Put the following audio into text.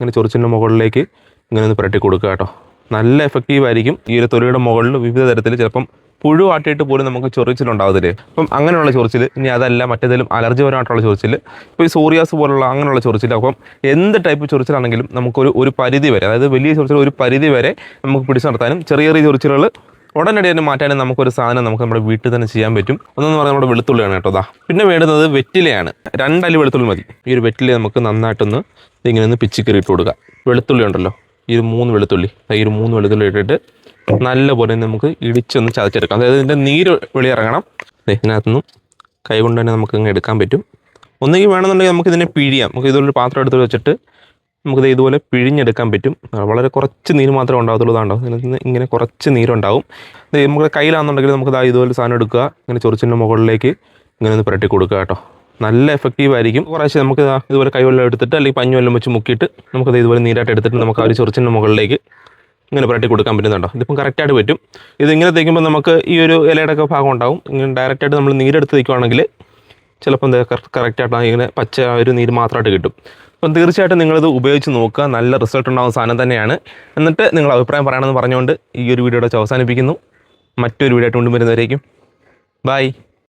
ഇങ്ങനെ ചൊറിച്ചിന്റെ മുകളിലേക്ക് ഇങ്ങനെ ഒന്ന് പുരട്ടി കൊടുക്കുക കേട്ടോ. നല്ല എഫക്റ്റീവ് ആയിരിക്കും ഈ ഒരു തൊലിയുടെ മുകളിൽ വിവിധ തരത്തിൽ ചിലപ്പം പുഴു ആട്ടിയിട്ട് പോലും നമുക്ക് ചൊറിച്ചിലുണ്ടാവത്തില്ലേ അപ്പം അങ്ങനെയുള്ള ചൊറിച്ചിൽ ഇനി അതല്ല മറ്റേതെങ്കിലും അലർജി പരമായിട്ടുള്ള ചൊറിച്ചിൽ ഇപ്പോൾ ഈ സോറിയാസ് പോലുള്ള അങ്ങനെയുള്ള ചൊറിച്ചിൽ അപ്പം എന്ത് ടൈപ്പ് ചൊറിച്ചിലാണെങ്കിലും നമുക്കൊരു ഒരു പരിധി വരെ അതായത് വലിയ ചൊറിച്ചിൽ ഒരു പരിധി വരെ നമുക്ക് പിടിച്ചു നടത്താനും ചെറിയ ചെറിയ ചൊറിച്ചിലുകൾ ഉടനടി തന്നെ മാറ്റാനും നമുക്കൊരു സാധനം നമുക്ക് നമ്മുടെ വീട്ടിൽ തന്നെ ചെയ്യാൻ പറ്റും. ഒന്നെന്ന് പറഞ്ഞാൽ നമ്മുടെ വെളുത്തുള്ളിയാണ് കേട്ടോ ദാ. പിന്നെ വേണ്ടുന്നത് വെറ്റിലയാണ്. രണ്ടല്ലി വെളുത്തുള്ളി മതി. ഈ ഒരു വെറ്റില നമുക്ക് നന്നായിട്ടൊന്ന് ഇങ്ങനെ ഒന്ന് പിച്ചിക്കറി ഇട്ട് കൊടുക്കുക വെളുത്തുള്ളി ഉണ്ടല്ലോ ഈ ഒരു മൂന്ന് വെളുത്തുള്ളി. ഈ ഒരു മൂന്ന് വെളുത്തുള്ളി ഇട്ടിട്ട് നല്ലപോലെ നമുക്ക് ഇടിച്ചൊന്ന് ചതച്ചെടുക്കാം. അതായത് ഇതിന്റെ നീര് വെളിയിറങ്ങണം. ഇതിനകത്തുനിന്നും കൈ കൊണ്ട് തന്നെ നമുക്ക് ഇങ്ങനെ എടുക്കാൻ പറ്റും. ഒന്നുകിൽ വേണമെന്നുണ്ടെങ്കിൽ നമുക്ക് ഇതിനെ പിഴിയാം. നമുക്ക് ഇതൊരു ഒരു പാത്രം എടുത്ത് വെച്ചിട്ട് നമുക്കിത് ഇതുപോലെ പിഴിഞ്ഞെടുക്കാൻ പറ്റും. വളരെ കുറച്ച് നീര് മാത്രമേ ഉണ്ടാകത്തുള്ളൂ ഇതാണ്ടോ? ഇതിനകത്ത് നിന്ന് ഇങ്ങനെ കുറച്ച് നീരുണ്ടാവും. ഇത് നമ്മുടെ കയ്യിലാണെന്നുണ്ടെങ്കിൽ നമുക്ക് ഇതാ ഇതുപോലെ സാധനം എടുക്കുക. ഇങ്ങനെ ചൊറിച്ചിന്റെ മുകളിലേക്ക് ഇങ്ങനെ ഒന്ന് പുരട്ടി കൊടുക്കുക കേട്ടോ. നല്ല എഫക്റ്റീവ് ആയിരിക്കും. കുറേശ്ശെ നമുക്ക് ഇതാ ഇതുപോലെ കൈവെള്ളം എടുത്തിട്ട് അല്ലെങ്കിൽ പഞ്ഞുവെള്ളം വെച്ച് മുക്കിയിട്ട് നമുക്കത് ഇതുപോലെ നീരായിട്ട് എടുത്തിട്ട് നമുക്ക് ആ ഒരു ചൊറിച്ചിന്റെ മുകളിലേക്ക് ഇങ്ങനെ പുരട്ടി കൊടുക്കാൻ പറ്റുന്നുണ്ടോ ഇതിപ്പം കറക്റ്റായിട്ട് പറ്റും. ഇത് ഇങ്ങനെ തേക്കുമ്പോൾ നമുക്ക് ഈ ഒരു ഇലയുടെ ഒക്കെ ഭാഗം ഉണ്ടാവും. ഇങ്ങനെ ഡയറക്റ്റായിട്ട് നമ്മൾ നീരെടുത്ത് തേക്കുവാണെങ്കിൽ ചിലപ്പോൾ എന്താ കറക്റ്റായിട്ട് ഇങ്ങനെ പച്ച ആ ഒരു നീര് മാത്രമായിട്ട് കിട്ടും. അപ്പം തീർച്ചയായിട്ടും നിങ്ങളിത് ഉപയോഗിച്ച് നോക്കുക. നല്ല റിസൾട്ട് ഉണ്ടാകുന്ന സാധനം തന്നെയാണ്. എന്നിട്ട് നിങ്ങൾ അഭിപ്രായം പറയണമെന്ന് പറഞ്ഞുകൊണ്ട് ഈ ഒരു വീഡിയോയുടെ അവസാനിപ്പിക്കുന്നു. മറ്റൊരു വീഡിയോ ആയിട്ട് കൊണ്ടുവരുന്നവരേക്കും ബൈ